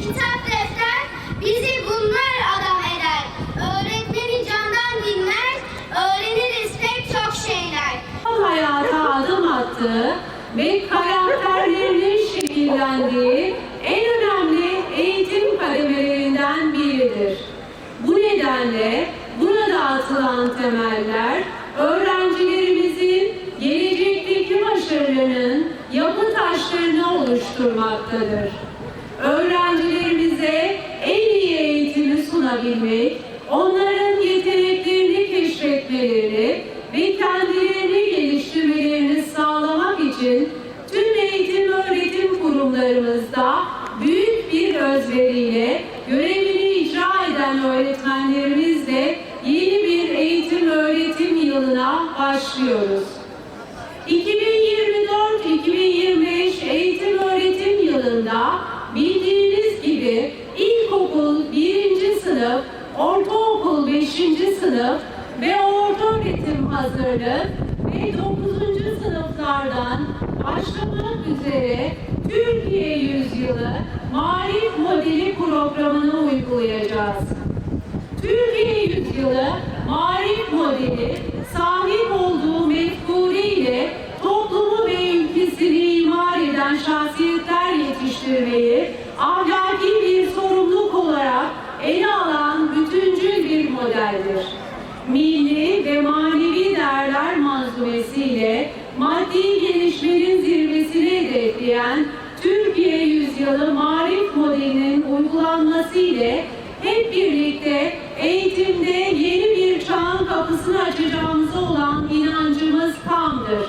kitap defter bizi bunlar adam eder. Öğretmeni candan dinler, öğreniriz pek çok şeyler. hayata adım attığı ve karakterlerinin şekillendiği en önemli eğitim kademelerinden biridir. Bu nedenle burada atılan temeller öğrencilerimizin oluşturmaktadır. Öğrencilerimize en iyi eğitimi sunabilmek, onların yeteneklerini keşfetmeleri ve kendilerini geliştirmelerini sağlamak için tüm eğitim öğretim kurumlarımızda büyük bir özveriyle görevini icra eden öğretmenlerimizle yeni bir eğitim öğretim yılına başlıyoruz. 2024-2025 ortaokul 5. sınıf ve orta öğretim hazırlık ve 9. sınıflardan başlamak üzere Türkiye Yüzyılı Marif Modeli programını uygulayacağız. Türkiye Yüzyılı Marif Modeli modeldir. Milli ve manevi değerler manzumesiyle maddi gelişmenin zirvesini hedefleyen Türkiye Yüzyılı Marif Modeli'nin uygulanması ile hep birlikte eğitimde yeni bir çağın kapısını açacağımıza olan inancımız tamdır.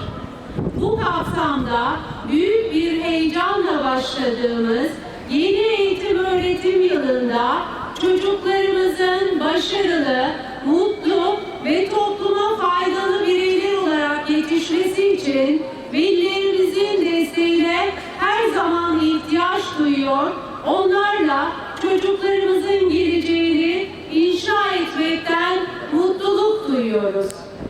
Bu kapsamda büyük bir heyecanla başladığımız yeni eğitim öğretim duyuyor. Onlarla çocuklarımızın geleceğini inşa etmekten mutluluk duyuyoruz.